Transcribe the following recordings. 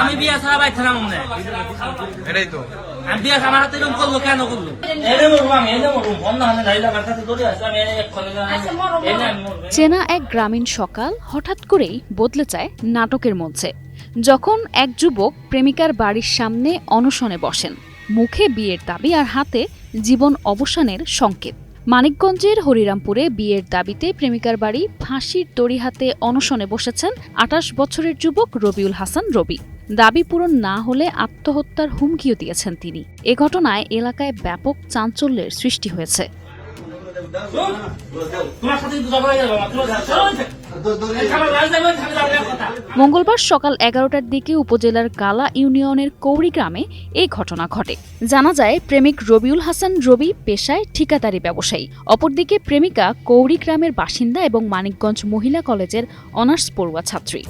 আমি বিয়া ছাড়া বাই থাকা মনে এটাই তো আমি বিয়া আমার হাতে এরকম করল কেন করল এনে মরবো আমি এনে মরবো অন্য হাতে ধাইলে আমার কাছে দৌড়ে আসছে আমি এনে এক্ষণে এনে চেনা এক গ্রামীণ সকাল হঠাৎ করেই বদলে যায় নাটকের মঞ্চে। যখন এক যুবক প্রেমিকার বাড়ির সামনে অনশনে বসেন। মুখে বিয়ের দাবি আর হাতে জীবন অবসানের সংকেত। মানিকগঞ্জের হরিরামপুরে বিয়ের দাবিতে প্রেমিকার বাড়ি ফাঁসির দড়ি হাতে অনশনে বসেছেন আঠাশ বছরের যুবক রবিউল হাসান রবি। দাবি পূরণ না হলে আত্মহত্যার হুমকিও দিয়েছেন তিনি। এ ঘটনায় এলাকায় ব্যাপক চাঞ্চল্যের সৃষ্টি হয়েছে। হয়ে। মঙ্গলবার সকাল এগারোটার দিকে উপজেলার গালা ইউনিয়নের কৌড়ি গ্রামে এই ঘটনা ঘটে। জানা যায়, প্রেমিক রবিউল হাসান রবি পেশায় ঠিকাদারি ব্যবসায়ী। অপরদিকে প্রেমিকা কৌড়ি গ্রামের বাসিন্দা এবং মানিকগঞ্জ মহিলা কলেজের অনার্স পড়ুয়া ছাত্রী।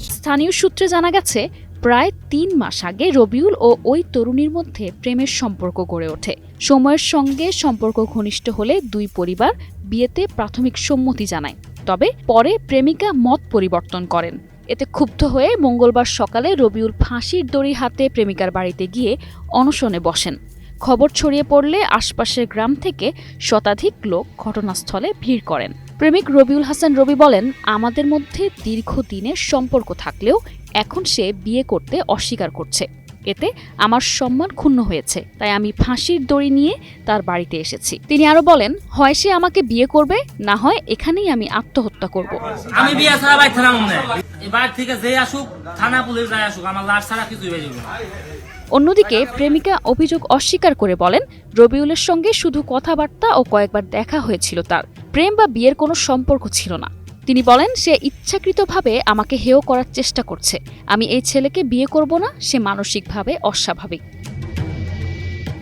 স্থানীয় সূত্রে জানা গেছে, প্রায় তিন মাস আগে রবিউল ও ওই তরুণীর মধ্যে প্রেমের সম্পর্ক গড়ে ওঠে। সময়ের সঙ্গে সম্পর্ক ঘনিষ্ঠ হলে দুই পরিবার বিয়েতে প্রাথমিক সম্মতি জানায়। তবে পরে প্রেমিকা মত পরিবর্তন করেন। এতে ক্ষুব্ধ হয়ে মঙ্গলবার সকালে রবিউল ফাঁসির দড়ি হাতে প্রেমিকার বাড়িতে গিয়ে অনশনে বসেন। খবর ছড়িয়ে পড়লে আশপাশের গ্রাম থেকে শতাধিক লোক ঘটনাস্থলে ভিড় করেন। প্রেমিক রবিউল হাসান রবি বলেন, আমাদের মধ্যে দীর্ঘদিনের সম্পর্ক থাকলেও এখন সে বিয়ে করতে অস্বীকার করছে। এতে আমার সম্মান ক্ষুণ্ণ হয়েছে, তাই আমি ফাঁসির দড়ি নিয়ে তার বাড়িতে এসেছি। তিনি আরও বলেন, হয় সে আমাকে বিয়ে করবে, না হয় এখানেই আমি আত্মহত্যা করব। আমি বিয়া ছাড়া বাই থাকা যে আসুক, থানা পুলিশ যাই আসুক, আমার লাশ ছাড়া কিছুই অন্যদিকে প্রেমিকা অভিযোগ অস্বীকার করে বলেন, রবিউলের সঙ্গে শুধু কথাবার্তা ও কয়েকবার দেখা হয়েছিল তার। প্রেম বা বিয়ের কোনো সম্পর্ক ছিল না। তিনি বলেন, সে ইচ্ছাকৃতভাবে আমাকে হেয় করার চেষ্টা করছে। আমি এই ছেলেকে বিয়ে করব না, সে মানসিকভাবে অস্বাভাবিক।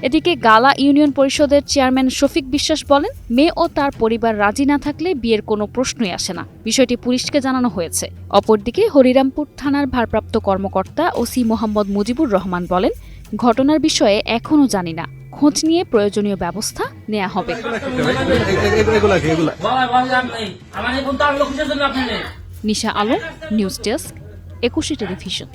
এদিকে গালা ইউনিয়ন পরিষদের চেয়ারম্যান শফিক বিশ্বাস বলেন, মেয়ে ও তার পরিবার রাজি না থাকলে বিয়ের কোনো প্রশ্নই আসে না। বিষয়টি পুলিশকে জানানো হয়েছে। অপরদিকে হরিরামপুর থানার ভারপ্রাপ্ত কর্মকর্তা ওসি মোহাম্মদ মুজিবুর রহমান বলেন, ঘটনার বিষয়ে এখনও জানি না। খোঁজ নিয়ে প্রয়োজনীয় ব্যবস্থা নেওয়া হবে। Nisha Alam, news desk, Ekushey Television.